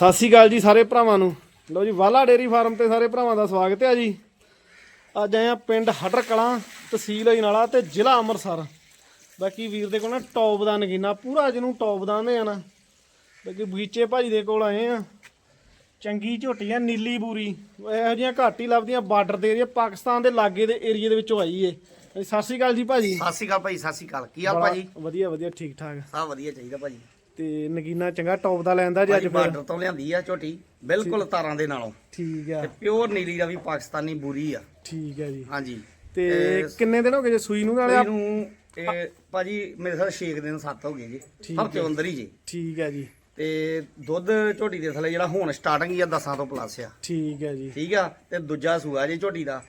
ਸਤਿ ਸ਼੍ਰੀ ਅਕਾਲ ਜੀ ਸਾਰੇ ਭਰਾਵਾਂ ਨੂੰ। ਲਓ ਜੀ ਵਾਲਾ ਡੇਰੀ ਫਾਰਮ ਤੇ ਸਾਰੇ ਭਰਾਵਾਂ ਦਾ ਸਵਾਗਤ ਹੈ ਜੀ। ਅੱਜ ਆਏ ਆ ਪਿੰਡ ਹਟਰ ਕਲਾਂ ਤਹਿਸੀਲ ਅਜਨਾਲਾ ਤੇ ਜ਼ਿਲ੍ਹਾ ਅੰਮ੍ਰਿਤਸਰ। ਬਾਕੀ ਵੀਰ ਦੇ ਕੋਲ ਨਾ ਟੌਪ ਦਾ ਨਗੀਨਾ ਪੂਰਾ ਜਿਹਨੂੰ ਟੌਪ ਦਾ ਆਂਦੇ ਆ ਨਾ ਬਾਕੀ ਬਗੀਚੇ ਭਾਜੀ ਦੇ ਕੋਲ ਆਏ ਆ ਚੰਗੀ ਝੋਟੀ ਆ ਨੀਲੀ ਬੂਰੀ। ਇਹੋ ਜਿਹੀਆਂ ਘੱਟ ਹੀ ਲੱਭਦੀਆਂ ਬਾਰਡਰ ਦੇ ਏਰੀਆ ਪਾਕਿਸਤਾਨ ਦੇ ਲਾਗੇ ਦੇ ਏਰੀਆ ਦੇ ਵਿੱਚੋਂ ਆਈ ਏ। ਸਤਿ ਸ਼੍ਰੀ ਅਕਾਲ ਜੀ ਭਾਜੀ। ਸਤਿ ਸ਼੍ਰੀ ਅਕਾਲ ਭਾਈ ਸਤਿ ਸ਼੍ਰੀ ਅਕਾਲ। ਕੀ ਹਾਲ ਭਾਜੀ? ਵਧੀਆ ਵਧੀਆ ਠੀਕ ਠਾਕ ਸਭ ਵਧੀਆ ਚਾਹੀਦਾ ਭਾਜੀ। ਤੇ ਨਗੀਨਾ ਚੰਗਾ ਟੌਪ ਦਾ ਲੈਂਦਾ ਜੀ ਅੱਜ ਬਾਰਡਰ ਤੋਂ ਲਿਆਂਦੀ ਆ ਝੋਟੀ ਬਿਲਕੁਲ ਤਾਰਾਂ ਦੇ ਨਾਲੋਂ। ਠੀਕ ਆ। ਤੇ ਪਿਓਰ ਨੀਲੀ ਦਾ ਵੀ ਪਾਕਿਸਤਾਨੀ ਬੂਰੀ ਆ। ਠੀਕ ਹੈ ਜੀ। ਹਾਂਜੀ। ਤੇ ਕਿੰਨੇ ਦਿਨ ਹੋ ਗਏ ਜੇ ਸੂਈ ਨੂੰ ਨਾਲੇ ਇਹਨੂੰ ਇਹ ਭਾਜੀ ਮੇਰੇ ਸਾਹ 6 ਦਿਨ 7 ਹੋ ਗਏ ਜੀ। ਹਫ਼ਤੇ ਅੰਦਰ ਹੀ ਜੀ। ਠੀਕ ਹੈ ਜੀ। ਤੇ ਦੁੱਧ ਝੋਟੀ ਦੇ ਥੱਲੇ ਜਿਹੜਾ ਹੁਣ ਸਟਾਰਟਿੰਗ ਹੀ ਆ 10 ਤੋਂ ਪਲੱਸ ਆ। ਠੀਕ ਹੈ ਜੀ। ਠੀਕ ਆ? ਤੇ ਦੂਜਾ ਸੂਆ ਜੀ ਝੋਟੀ ਦਾ।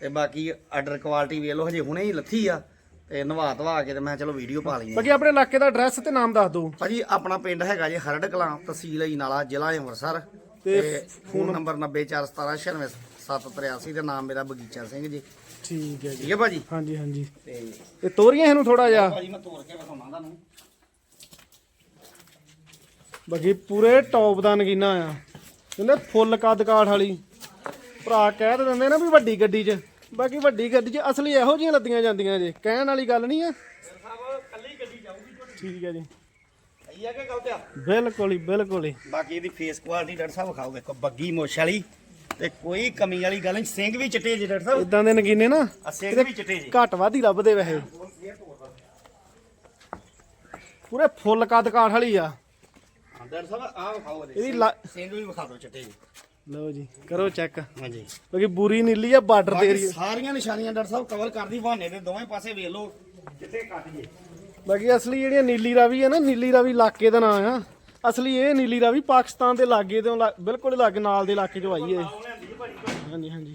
ਤੇ ਬਾਕੀ ਆਰਡਰ ਕੁਆਲਿਟੀ ਵੇਖ ਲਓ ਹਜੇ ਹੁਣੇ ਹੀ ਲੱਥੀ ਆ। ਤੇ ਨਵਾ ਧਵਾ ਕੇ ਤੇ ਮੈਂ ਚਲੋ ਵੀਡੀਓ ਪਾ ਲਈ ਬਾਕੀ ਆਪਣੇ ਇਲਾਕੇ ਦਾ ਐਡਰੈਸ ਤੇ ਨਾਮ ਦੱਸ ਦਿਓ। ਭਾਜੀ ਆਪਣਾ ਪਿੰਡ ਹੈਗਾ ਜੀ ਹਰੜ ਕਲਾਂ ਤਹਿਸੀਲ ਅਜਨਾਲਾ ਜ਼ਿਲ੍ਹਾ ਅੰਮ੍ਰਿਤਸਰ। ਤੇ ਫੋਨ ਨੰਬਰ 9417969783 ਦੇ ਨਾਮ ਮੇਰਾ ਬਗੀਚਾ ਸਿੰਘ ਜੀ। ਠੀਕ ਹੈ ਜੀ। ਠੀਕ ਹੈ ਭਾਜੀ? ਹਾਂਜੀ ਹਾਂਜੀ। ਤੇ ਤੇ ਤੋਰੀਆਂ ਇਹਨੂੰ ਥੋੜਾ ਜਿਹਾ। ਭਾਜੀ ਮੈਂ ਤੋੜ ਕੇ ਵਿਖਾਉਣਾ ਤੁਹਾਨੂੰ। ਬਾਕੀ ਪੂਰੇ ਟੌਪ ਦਾ ਨਗੀਨਾ ਆ। ਕਹਿੰਦੇ ਫੁੱਲ ਕੱਦ ਕਾਠ ਵਾਲੀ। ਭਰਾ ਕਹਿ ਦਿੰਦੇ ਨਾ ਵੀ ਵੱਡੀ ਗੱਡੀ 'ਚ। ਬਾਕੀ ਵੱਡੀ ਗੱਡੀ 'ਚ ਅਸਲੀ ਇਹੋ ਜਿਹੀਆਂ ਲੱਦੀਆਂ ਜਾਂਦੀਆਂ ਜੇ ਕਹਿਣ ਵਾਲੀ ਗੱਲ ਨਹੀਂ ਆ। ਸਾਹਿਬ ਕੱਲੀ ਗੱਡੀ ਜਾਊਗੀ ਝੋਟੀ ਠੀਕ ਹੈ ਜੀ। ਸਹੀ ਆ ਕਿ ਗਲਤ ਆ ਬਿਲਕੁਲ ਹੀ ਬਿਲਕੁਲ ਹੀ ਬਾਕੀ ਇਹਦੀ ਫੇਸ ਕੁਆਲਿਟੀ ਡਾਕਟਰ ਸਾਹਿਬ ਵਿਖਾਓ ਦੇਖੋ ਬੱਗੀ ਮੋਛ ਵਾਲੀ ਤੇ ਕੋਈ ਕਮੀ ਵਾਲੀ ਗੱਲ ਨਹੀਂ। ਸਿੰਘ ਵੀ ਚਿੱਟੇ ਜੀ ਡਾਕਟਰ ਸਾਹਿਬ। ਇਦਾਂ ਦੇ ਨਗੀਨੇ ਨਾ ਆ ਸਿੰਘ ਵੀ ਚਿੱਟੇ ਜੀ। ਘੱਟ ਵੱਧ ਹੀ ਲੱਭਦੇ ਵੈਸੇ। ਪੂਰੇ ਫੁੱਲ ਕੱਦ ਕਾਠ ਵਾਲੀ ਆ। ਡਾਕਟਰ ਸਾਹਿਬ ਆ ਵਿਖਾਓ ਇਹਦੇ। ਇਹਦੀ ਲਾ- ਸਿੰਘ ਵੀ ਵਿਖਾ ਦਿਓ ਚਿੱਟੇ ਜੀ। ਲਓ ਜੀ ਕਰੋ ਚੈੱਕ ਹਾਂਜੀ। ਕਿਉਂਕਿ ਬੂਰੀ ਨੀਲੀ ਆ ਬਾਰਡਰ ਤੇ ਬਾਕੀ ਏਰੀਆ ਸਾਰੀਆਂ ਨਿਸ਼ਾਨੀਆਂ ਡਾਕਟਰ ਸਾਹਿਬ ਕਵਰ ਕਰਦੀ ਬਹਾਨੇ ਦੇ ਦੋਵੇਂ ਪਾਸੇ ਵੇਖ ਲਓ ਕਿੱਥੇ ਕੱਟ ਜੇ। ਬਾਕੀ ਅਸਲੀ ਜਿਹੜੀਆਂ ਨੀਲੀ ਰਾਵੀ ਹੈ ਨਾ ਨੀਲੀ ਰਾਵੀ ਇਲਾਕੇ ਦਾ ਨਾਂ ਆ। ਅਸਲੀ ਇਹ ਨੀਲੀ ਰਾਵੀ ਪਾਕਿਸਤਾਨ ਦੇ ਲਾਗੇ ਤੋਂ ਲਾ- ਬਿਲਕੁਲ ਲਾਗੇ ਨਾਲ ਦੇ ਇਲਾਕੇ ਚੋਂ ਆਈ ਹੈ ਹਾਂਜੀ ਹਾਂਜੀ।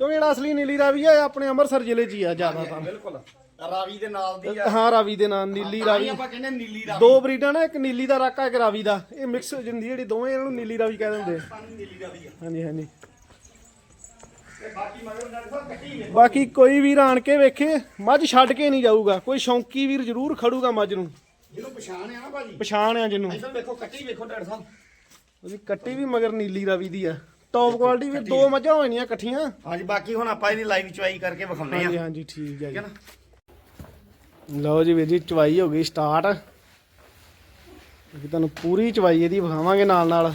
ਕਿਉਂਕਿ ਜਿਹੜਾ ਅਸਲੀ ਨੀਲੀ ਰਾਵੀ ਆ ਇਹ ਆਪਣੇ ਅੰਮ੍ਰਿਤਸਰ ਜ਼ਿਲ੍ਹੇ 'ਚ ਹੀ ਆ ਜ਼ਿਆਦਾਤਰ। ਬਿਲਕੁਲ। ਰਾਵੀ ਦੇ ਨਾਲ ਦੀ ਆ। ਹਾਂ ਰਾਵੀ ਦੇ ਨਾਂ ਨੀਲੀ ਰਾਵੀ। ਆਪਾਂ ਕਹਿੰਦੇ ਨੀਲੀ ਰਾਵੀ। ਦੋ ਬਰੀਡਾਂ ਨੇ ਇੱਕ ਨੀਲੀ ਦਾ ਰਾਕਾ ਇੱਕ ਰਾਵੀ ਦਾ। ਇਹ ਮਿਕਸ ਹੋ ਜਾਂਦੀ ਜਿਹੜੀ ਦੋਵੇਂ ਇਹਨਾਂ ਨੂੰ ਨੀਲੀ ਰਾਵੀ ਕਹਿ ਦਿੰਦੇ ਆ। ਨੀਲੀ ਰਾਵੀ ਆ। ਹਾਂਜੀ ਹਾਂਜੀ। ਤੇ ਬਾਕੀ ਮਗਰ ਕੱਟੀ ਕੋਈ ਵੀਰ ਆਣ ਕੇ ਵੇਖੇ ਮੱਝ ਛੱਡ ਕੇ ਨਹੀਂ ਜਾਊਗਾ। ਕੋਈ ਸ਼ੌਂਕੀ ਵੀਰ ਜ਼ਰੂਰ ਖੜੂਗਾ ਮੱਝ ਨੂੰ। ਜਿਹਨੂੰ ਪਛਾਣ ਆ ਨਾ ਭਾਜੀ। ਪਛਾਣ ਆ ਜਿਹਨੂੰ। ਇਧਰ ਵੇਖੋ ਕੱਟੀ ਵੇਖੋ ਡਾਕਟਰ ਸਾਹਿਬ। ਉਹਦੀ ਕੱਟੀ ਵੀ ਮਗਰ ਨੀਲੀ ਰਾਵੀ ਦੀ ਆ। ਟੌਪ ਕੁਆਲਿਟੀ ਵੀ ਦੋ ਮੱਝਾਂ ਹੋਣੀਆਂ ਇਕੱਠੀਆਂ। ਹਾਂਜੀ ਬਾਕੀ ਹੁਣ ਆਪਾਂ ਇਹਦੀ ਲਾਈਵ ਚੁਆਈ ਕਰਕੇ ਵਿਖਾਉਂਦੇ ਆ। ਹਾਂਜੀ ਠੀਕ ਹਾਂਜੀ ਠੀਕ ਹੈ ਹੈ ਜੀ ਨਾ? ਲਓ ਜੀ ਵੀਰ ਜੀ ਚਵਾਈ ਹੋ ਗਈ ਸਟਾਰਟ ਬਾਕੀ ਤੁਹਾਨੂੰ ਪੂਰੀ ਚਵਾਈ ਇਹਦੀ ਵਿਖਾਵਾਂਗੇ ਨਾਲ ਨਾਲ।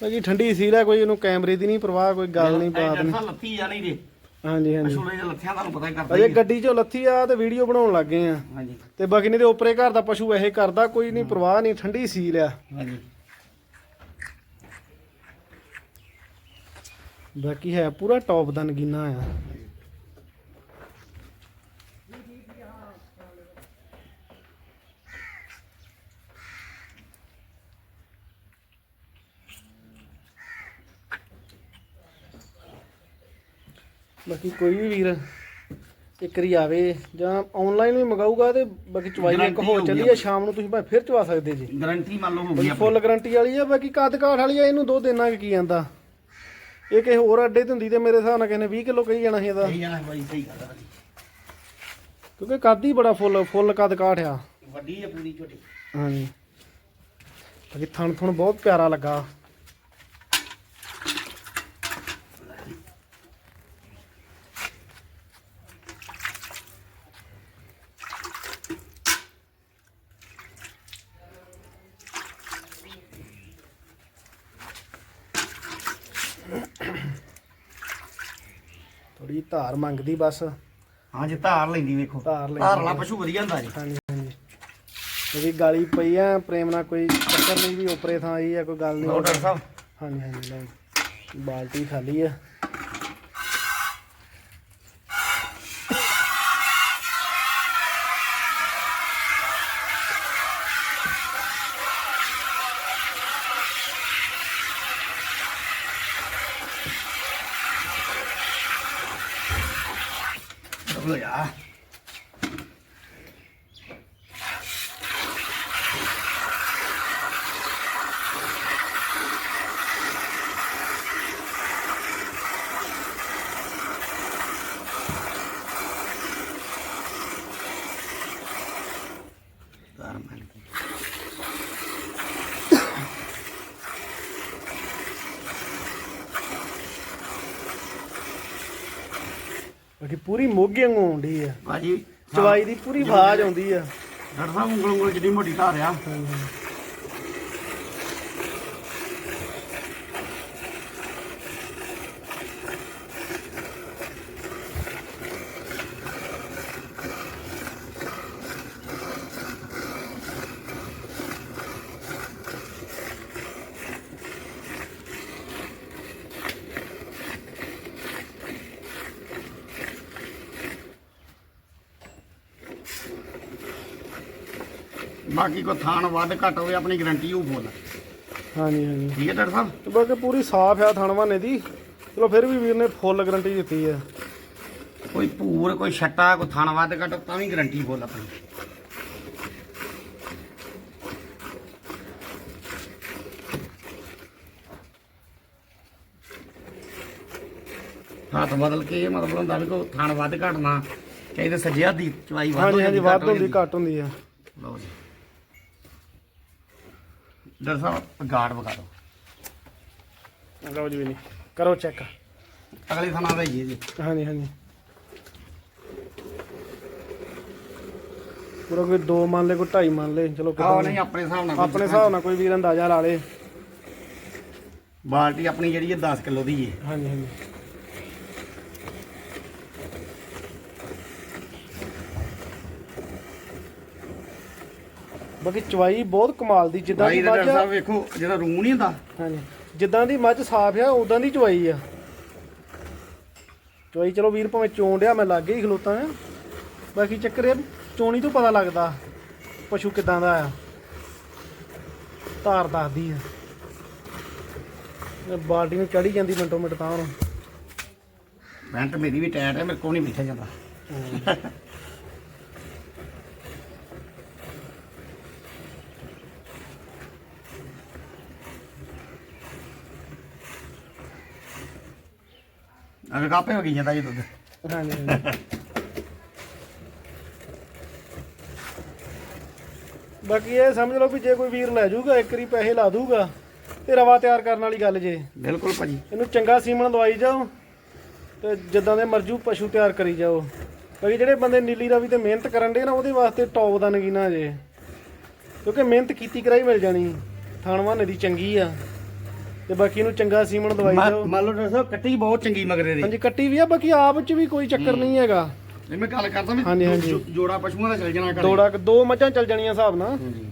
ਬਾਕੀ ਠੰਡੀ ਸੀਲ ਹੈ ਕੋਈ ਇਹਨੂੰ ਕੈਮਰੇ ਦੀ ਨਹੀਂ ਪਰਵਾਹ ਕੋਈ ਗੱਲ ਨਹੀਂ ਬਾਤ ਨਹੀਂ। ਲੱਥੀ ਜੀ। ਹਾਂਜੀ ਹਾਂਜੀ। ਦੇ ਲੱਥਿਆਂ ਤੁਹਾਨੂੰ ਪਤਾ ਹੀ ਕਰਦਾ ਅਜੇ। ਗੱਡੀ 'ਚੋਂ ਲੱਥੀ ਆ ਤੇ ਵੀਡੀਓ ਬਣਾਉਣ ਲੱਗ ਗਏ ਆ। ਹਾਂਜੀ। ਤੇ ਬਾਕੀ ਨਹੀਂ ਤੇ ਉਪਰੇ ਘਰ ਦਾ ਪਸ਼ੂ ਇਹ ਕਰਦਾ ਕੋਈ ਨਹੀਂ ਪਰਵਾਹ ਨਹੀਂ ਠੰਡੀ ਸੀਲ ਆ। ਹਾਂਜੀ। ਬਾਕੀ ਹੈ ਪੂਰਾ ਟੌਪ ਦਾ ਨਗੀਨਾ ਆ। ਬਾਕੀ ਕੋਈ ਵੀ ਵੀਰ ਇੱਕ ਵਾਰੀ ਆਵੇ ਜਾਂ ਆਨਲਾਈਨ ਵੀ ਮੰਗਾਊਗਾ ਤੇ ਬਾਕੀ ਚਵਾਈ ਇੱਕ Guarantee ਹੋ ਹੋਊਗੀ ਚੱਲੀ ਆ ਸ਼ਾਮ ਨੂੰ ਤੁਸੀਂ ਭਾਵੇਂ ਫਿਰ ਚਵਾ ਸਕਦੇ ਜੀ। ਗਾਰੰਟੀ ਮੰਨ ਲਓ ਹੋ ਗਈ ਫੁੱਲ ਗਾਰੰਟੀ ਵਾਲੀ ਆ ਬਾਕੀ ਕੱਦ ਕਾਠ ਵਾਲੀ ਆ ਇਹਨੂੰ ਦੋ ਦਿਨਾਂ ਕੀ ਜਾਂਦਾ ਇਹ ਕਿਸੇ ਹੋਰ ਅੱਡੇ ਤੇ ਹੁੰਦੀ ਤੇ ਮੇਰੇ ਹਿਸਾਬ ਨਾਲ ਕਹਿੰਦੇ 20 ਕਿਲੋ ਕਹੀ ਜਾਣਾ ਸੀ ਇਹਦਾ। ਸਹੀ ਜਾਣਾ ਬਾਈ ਸਹੀ ਗੱਲ ਆ। ਕਿਉਂਕਿ ਕੱਦ ਹੀ ਬੜਾ ਫੁੱਲ ਫੁੱਲ ਕੱਦ ਕਾਠ ਆ। ਵੱਡੀ ਹੈ ਪੂਰੀ ਝੋਟੀ ਹਾਂਜੀ। ਬਾਕੀ ਥਣ ਥਣ ਬਹੁਤ ਪਿਆਰਾ ਲੱਗਾ। ਥੋੜੀ ਧਾਰ ਮੰਗਦੀ ਬਸ। ਹਾਂ ਜੇ ਧਾਰ ਲੈਂਦੀ ਵੇਖੋ। ਧਾਰ ਲੈਂਦੀ ਧਾਰ ਵਾਲਾ ਪਸ਼ੂ ਵਧੀਆ ਹੁੰਦਾ ਜੀ। ਹਾਂਜੀ ਹਾਂਜੀ। ਇਹਦੀ ਗਾਲੀ ਪਈ ਆ ਪ੍ਰੇਮ ਨਾਲ ਕੋਈ ਚੱਕਰ ਨਹੀਂ ਵੀ ਉਪਰੇ ਥਾਂ ਆਈ ਆ ਕੋਈ ਗੱਲ ਲਓ ਨਹੀਂ ਡਾਕਟਰ ਸਾਹਿਬ? ਹਾਂਜੀ ਹਾਂਜੀ ਲਓ ਬਾਲਟੀ ਖਾਲੀ ਆ ਲੋ ਯਾ ਧਾਰ ਮੰਨ ਬਾਕੀ ਪੂਰੀ ਮੋਗੇ ਵਾਂਗੂ ਆਉਂਦੀ ਆ। ਭਾਜੀ ਚਵਾਈ ਦੀ ਪੂਰੀ ਆਵਾਜ਼ ਆਉਂਦੀ ਆ। ਡਾਕਟਰ ਸਾਹਿਬ ਉਂਗਲ ਉਂਗਲ ਜਿੱਡੀ ਮੋਟੀ ਧਾਰ ਆ ਬਾਕੀ ਕੋ ਥਾਣ ਵੱਧ ਘੱਟ ਹੋਵੇ ਆਪਣੀ ਗਾਰੰਟੀ ਉਹ ਬੋਲ ਹਾਂਜੀ ਹਾਂਜੀ। ਠੀਕ ਹੈ ਡਾਕਟਰ ਸਾਹਿਬ? ਤੇ ਬਾਕੀ ਪੂਰੀ ਸਾਫ਼ ਆ ਥਣਵਾਨੇ ਦੀ। ਚਲੋ ਫਿਰ ਵੀ ਵੀਰ ਨੇ ਫੁੱਲ ਗਾਰੰਟੀ ਦਿੱਤੀ ਆ। ਕੋਈ ਭੂਰ ਕੋਈ ਛੱਟਾ ਕੋਈ ਥਾਣ ਵੱਧ ਘੱਟ ਤਾਂ ਵੀ ਗਾਰੰਟੀ ਬੋਲ ਆਪਣੀ। ਹੱਥ ਬਦਲ ਕੇ ਮਤਲਬ ਹੁੰਦਾ ਵੀ ਕੋਈ ਥਾਣ ਵੱਧ ਘੱਟ ਨਾ ਚਾਹੀਦੇ ਸੱਜੇ ਹੱਥ ਦੀ ਚਵਾਈ ਵੱਧ ਹਾਂਜੀ ਹੋ ਹਾਂਜੀ ਵੱਧ ਹੋ ਹੁੰਦੀ। ਘੱਟ ਹੁੰਦੀ ਆ। ਲਓ ਜੀ। ਡਾਕਟਰ ਸਾਹਿਬ ਗਾਰਡ ਵਿਖਾ ਦਿਓ। ਲਓ ਜੀ ਵੀ ਨਹੀਂ। ਕਰੋ ਚੈੱਕ ਅਗਲੇ ਥਾਣਾ ਦਾ ਹੀ ਹੈ ਜੀ। ਹਾਂਜੀ ਹਾਂਜੀ। ਪੂਰਾ ਕੋਈ 2 ਮੰਨ ਲੈ ਕੋਈ 2.5 ਮੰਨ ਲੈ ਚਲੋ ਆਹ ਨਹੀਂ ਆਪਣੇ ਹਿਸਾਬ ਨਾਲ ਆਪਣੇ ਹਿਸਾਬ ਨਾਲ ਕੋਈ ਵੀਰ ਅੰਦਾਜ਼ਾ ਲਾ ਲੇ। ਬਾਲਟੀ ਆਪਣੀ ਜਿਹੜੀ ਹੈ 10 ਕਿਲੋ ਦੀ ਹੈ। ਹਾਂਜੀ ਹਾਂਜੀ। ਬਾਕੀ ਚਵਾਈ ਬਹੁਤ ਕਮਾਲ ਦੀ ਜਿੱਦਾਂ ਭਾਈ ਦੀ ਡਾਕਟਰ ਸਾਹਿਬ ਵੇਖੋ ਜਿਹੜਾ ਰੂ ਨਹੀਂ ਹੁੰਦਾ। ਹਾਂਜੀ ਜਿੱਦਾਂ ਦੀ ਮੱਝ ਸਾਫ਼ ਆ ਉਦਾਂ ਦੀ ਚਵਾਈ ਆ। ਚਵਾਈ ਚਲੋ ਵੀਰ ਭਾਵੇਂ ਚੋਣ ਡਿਆ ਮੈਂ ਲਾਗੇ ਹੀ ਖਲੋਤਾ ਆ ਬਾਕੀ ਚੱਕਰ ਇਹ ਆ ਵੀ ਚੋਣੀ ਤੋਂ ਪਤਾ ਲੱਗਦਾ ਪਸ਼ੂ ਕਿਦਾਂ ਦਾ ਆ। ਧਾਰ ਦੱਸਦੀ ਆ। ਇਹ ਬਾਲਟੀ ਨੂੰ ਚੜੀ ਜਾਂਦੀ ਮਿੰਟੋ ਮਿੰਟ ਤਾਂ ਹੁਣ। ਪੈਂਟ ਮੇਰੀ ਵੀ ਟਾਇਟ ਹੈ ਮੇਰੇ ਕੋਲ ਨਹੀਂ ਬੈਠਿਆ ਜਾਂਦਾ। ਅਗਰ ਕਾਪੇ ਹੋ ਗਈ ਜਾਂਦਾ ਜੀ ਦੁੱਧ। ਹਾਂਜੀ ਹਾਂਜੀ। ਬਾਕੀ ਇਹ ਸਮਝ ਲਓ ਵੀ ਜੇ ਕੋਈ ਵੀਰ ਲੈ ਜਾਊਗਾ ਇੱਕ ਵਾਰੀ ਪੈਸੇ ਲਾ ਦੂਗਾ ਤੇ ਰਵਾ ਤਿਆਰ ਕਰਨ ਵਾਲੀ ਗੱਲ ਜੇ। ਬਿਲਕੁਲ ਭਾਜੀ। ਇਹਨੂੰ ਚੰਗਾ ਸੀਮਨ ਦਵਾਈ ਜਾਓ ਤੇ ਜਿੱਦਾਂ ਦੇ ਮਰਜੂ ਪਸ਼ੂ ਤਿਆਰ ਕਰੀ ਜਾਓ। ਕਿਉਂਕਿ ਜਿਹੜੇ ਬੰਦੇ ਨੀਲੀ ਰਾਵੀ ਤੇ ਮਿਹਨਤ ਕਰਨ ਦੇ ਨਾ ਉਹਦੇ ਵਾਸਤੇ ਟੌਪ ਦਾ ਨਗੀਨਾ ਜੇ। ਕਿਉਂਕਿ ਮਿਹਨਤ ਕੀਤੀ ਕਰਾਈ ਮਿਲ ਜਾਣੀ। ਥਾਣਵਾਨੇ ਦੀ ਚੰਗੀ ਆ। ਤੇ ਬਾਕੀ ਇਹਨੂੰ ਚੰਗਾ ਸੀਮਨ ਦਵਾਈ ਜਾਓ ਮੰਨ ਲਓ ਡਾਕਟਰ ਸਾਹਿਬ ਕੱਟੀ ਬਹੁਤ ਚੰਗੀ ਮਗਰੇ ਦੀ ਹਾਂਜੀ ਕੱਟੀ ਵੀ ਆ ਬਾਕੀ ਆਪ ਚ ਵੀ ਕੋਈ ਚੱਕਰ ਨਹੀਂ ਹੈਗਾ ਜੇ ਮੈਂ ਗੱਲ ਕਰਦਾ ਵੀ ਹਾਂਜੀ, ਹਾਂਜੀ। ਜੋ- ਜੋੜਾ ਪਸ਼ੂਆਂ ਦਾ ਚੱਲ ਜਾਣਾ ਘਰੇ। ਦੋੜਾ ਦੋ ਮੱਝਾਂ ਚੱਲ ਜਾਣੀਆਂ ਹਿਸਾਬ ਨਾਲ ਹਾਂਜੀ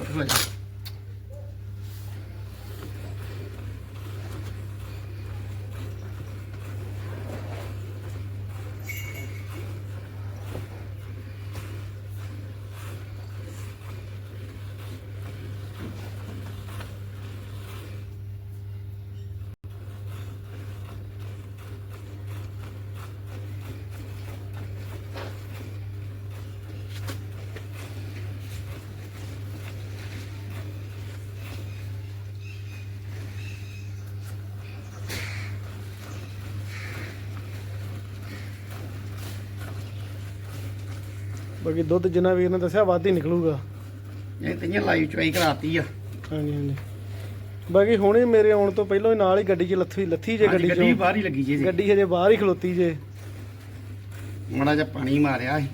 ਉੱਠ ਲੈ ਜਾ। ਬਾਕੀ ਦੁੱਧ ਜਿੰਨਾ ਵੀਰ ਨੇ ਦੱਸਿਆ ਵੱਧ ਹੀ ਨਿਕਲੂਗਾ। ਇਹ ਤਈਆਂ ਲਾਈਵ ਚਵਾਈ ਕਰਾਤੀ ਆ। ਹਾਂਜੀ ਹਾਂਜੀ। ਬਾਕੀ ਹੁਣੇ ਮੇਰੇ ਆਉਣ ਤੋਂ ਪਹਿਲਾਂ ਹੀ ਨਾਲ ਹੀ ਗੱਡੀ 'ਚ ਲੱਥੀ ਲੱਥੀ ਜੇ ਗੱਡੀ ਗੱਡੀ 'ਚੋਂ। ਬਾਹਰ ਹੀ ਲੱਗੀ ਜੀ। ਗੱਡੀ ਹਜੇ ਬਾਹਰ ਹੀ ਖਲੋਤੀ ਜੇ। ਮਾੜਾ ਜਿਹਾ ਪਾਣੀ ਮਾਰਿਆ ਸੀ।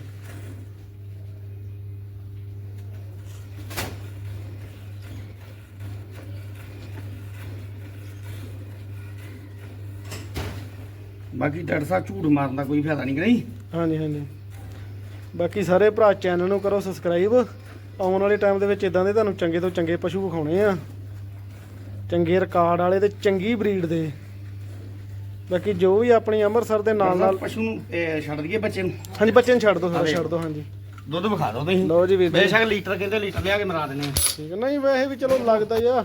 ਬਾਕੀ ਡਾਕਟਰ ਸਾਹਿਬ ਝੂਠ ਮਾਰਨ ਦਾ ਕੋਈ ਫਾਇਦਾ ਨਹੀਂ ਕਿ ਨਹੀਂ? ਹਾਂਜੀ ਹਾਂਜੀ। ਬਾਕੀ ਸਾਰੇ ਭਰਾ ਚੈਨਲ ਨੂੰ ਕਰੋ ਸਬਸਕ੍ਰਾਈਬ ਆਉਣ ਵਾਲੇ ਟਾਈਮ ਦੇ ਵਿੱਚ ਇਦਾਂ ਦੇ ਤੁਹਾਨੂੰ ਚੰਗੇ ਤੋਂ ਚੰਗੇ ਪਸ਼ੂ ਵਿਖਾਉਣੇ ਆ। ਚੰਗੇ ਰਿਕਾਰਡ ਵਾਲੇ ਤੇ ਚੰਗੀ ਬਰੀਡ ਦੇ। ਬਾਕੀ ਜੋ ਵੀ ਆਪਣੀ ਅੰਮ੍ਰਿਤਸਰ ਦੇ ਨਾਲ ਨਾਲ ਪਸ਼ੂ ਨੂੰ ਇਹ, ਛੱਡ ਦਈਏ ਬੱਚੇ ਨੂੰ? ਹਾਂਜੀ ਬੱਚੇ ਨੂੰ ਛੱਡ ਦਿਓ ਸਾਰਾ। ਛੱਡ ਦਿਓ ਹਾਂਜੀ। ਦੁੱਧ ਵਿਖਾ ਦਿਓ ਤੁਸੀਂ। ਲਓ ਜੀ ਵੀਰ ਜੀ। ਬੇਸ਼ੱਕ ਲੀਟਰ ਕਹਿੰਦੇ ਲੀਟਰ ਲਿਆ ਕੇ ਮਰਾ ਦਿੰਦੇ ਆ। ਠੀਕ ਹੈ ਨਹੀਂ ਵੈਸੇ ਵੀ ਚਲੋ ਲੱਗਦਾ ਹੀ ਆ।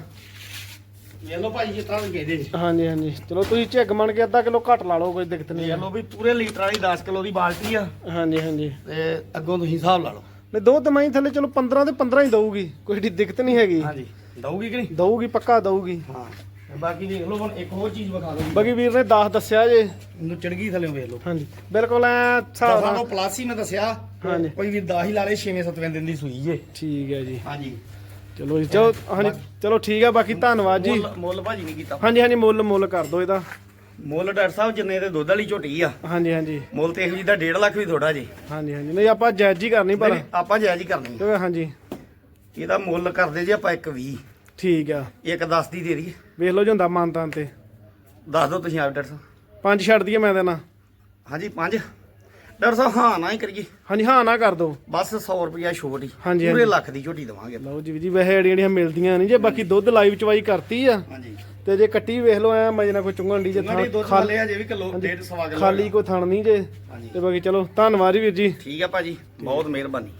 ਵੇਖ ਲਓ ਭਾਈ ਜਿਸ ਤਰ੍ਹਾਂ ਵੀ ਕਹਿੰਦੇ ਜੀ ਹਾਂਜੀ ਹਾਂਜੀ। ਚਲੋ ਤੁਸੀਂ ਝੱਗ ਮੰਨ ਕੇ ਅੱਧਾ ਕਿਲੋ ਘੱਟ ਲਾ ਲਓ ਕੋਈ ਦਿੱਕਤ ਨਹੀਂ ਆ ਲਓ ਵੀ ਪੂਰੇ ਲੀਟਰ ਵਾਲੀ 10 ਕਿਲੋ ਦੀ ਬਾਲਟੀ ਆ। ਹਾਂਜੀ ਹਾਂਜੀ। ਤੇ ਅੱਗੋਂ ਤੁਸੀਂ ਹਿਸਾਬ ਲਾ ਲਓ। ਨਹੀਂ ਦੋ ਤਿਮਾਈ ਥੱਲੇ ਚਲੋ 15 ਤੇ 15 ਹੀ ਦਊਗੀ। ਕੋਈ ਦਿੱਕਤ ਨਹੀਂ ਹੈਗੀ। ਹਾਂਜੀ। ਦਊਗੀ ਕਿ ਨਹੀਂ? ਦਊਗੀ ਪੱਕਾ ਦਊਗੀ। ਹਾਂ। ਤੇ ਬਾਕੀ ਦੇਖ ਲਓ ਹੁਣ ਇੱਕ ਹੋਰ ਚੀਜ਼ ਵਿਖਾ ਦਿਓ ਬਾਕੀ ਵੀਰ ਨੇ 10 ਦੱਸਿਆ ਜੇ। ਨੂੰ ਚੜ ਗਈ ਥੱਲੇ ਵੇਖ ਲਓ। ਹਾਂਜੀ। ਬਿਲਕੁਲ ਐ ਹਿਸਾਬ ਦਸਾਂ ਨਾਲ। ਤੋਂ ਪਲੱਸ ਮੈਂ ਦੱਸਿਆ। ਹਾਂਜੀ। ਕੋਈ ਵੀ 10 ਹੀ ਲਾ ਲੇ 6ਵੇਂ 7ਵੇਂ ਦਿਨ ਦੀ ਸੂਈ ਜੇ। ਠੀਕ ਹੈ ਜੀ। ਹਾਂਜੀ। ਚਲੋ ਜੀ ਚਲੋ ਹਾਂਜੀ ਚਲੋ ਠੀਕ ਆ ਬਾਕੀ ਧੰਨਵਾਦ ਜੀ। ਮੁੱਲ ਮੁੱਲ ਭਾਜੀ ਨਹੀਂ ਕੀਤਾ। ਹਾਂਜੀ ਹਾਂਜੀ ਮੁੱਲ ਮੁੱਲ ਕਰ ਦਿਓ ਇਹਦਾ। ਮੁੱਲ ਡਾਕਟਰ ਸਾਹਿਬ ਜਿੰਨੇ ਤੇ ਦੁੱਧ ਵਾਲੀ ਝੋਟੀ ਆ। ਹਾਂਜੀ ਹਾਂਜੀ। ਮੁੱਲ ਤੇ ਇਹੋ ਜਿਹੀ ਦਾ 1.5 ਲੱਖ ਵੀ ਥੋੜਾ ਜੀ। ਹਾਂਜੀ ਹਾਂਜੀ। ਨਹੀਂ ਆਪਾਂ ਜਾਇਜ਼ ਹੀ ਕਰਨੀ ਪਰ ਨਹੀਂ, ਆਪਾਂ ਜਾਇਜ਼ ਹੀ ਕਰਨੀ ਆ। ਹਾਂਜੀ। ਇਹਦਾ ਮੁੱਲ ਕਰਦੇ ਜੀ ਆਪਾਂ 1.20 ਠੀਕ ਆ। ਇੱਕ 10 ਦੀ ਦੇ ਦਈਏ। ਵੇਖ ਲਓ ਜਾਂਦਾ ਮਾਨਤਾਨ ਤੇ। ਦੱਸ ਦਿਓ ਤੁਸੀਂ ਆਪ ਡਾਕਟਰ ਸਾਹਿਬ। ਪੰਜ ਛੱਡ ਦਈਏ ਮੈਂ ਦੇਣਾ ਹਾਂਜੀ 5 ਡਾਕਟਰ ਸਾਹਿਬ ਹਾਂ ਨਾ ਹੀ ਕਰੀਏ। ਹਾਂਜੀ ਹਾਂ ਨਾ ਕਰ ਦਿਓ ਬਸ 100 ਰੁਪਿਆ ਛੋਟ। ਹੀ ਹਾਂਜੀ, ਪੂਰੇ ਹਾਂਜੀ। ਲੱਖ ਦੀ ਝੋਟੀ ਦਵਾਂਗੇ। ਲਓ ਜੀ ਜੀ ਵੈਸੇ ਜਿਹੜੀਆਂ ਜਿਹੜੀਆਂ ਮਿਲਦੀਆਂ ਨਹੀਂ ਜੇ ਬਾਕੀ ਦੁੱਧ ਲਾਈਵ ਚਵਾਈ ਕਰਤੀ ਆ ਹਾਂਜੀ। ਤੇ ਜੇ ਕੱਟੀ ਵੇਖ ਲਓ ਐ ਮਜੇ ਨਾਲ ਕੋਈ ਚੁੰਗਣ ਦੀ ਜੇ ਦੀ ਦੁੱਧ ਖਾਲੀ ਵਾਲੇ ਅਜੇ ਵੀ ਕਿਲੋ ਸਵਾ ਕਿਲੋ ਖਾਲੀ ਕੋਈ ਥਣ ਨਹੀਂ ਜੇ। ਹਾਂਜੀ। ਤੇ ਬਾਕੀ ਚਲੋ ਧੰਨਵਾਦ ਜੀ ਵੀਰ ਜੀ। ਠੀਕ ਆ ਭਾਜੀ ਬਹੁਤ ਮਿਹਰਬਾਨੀ।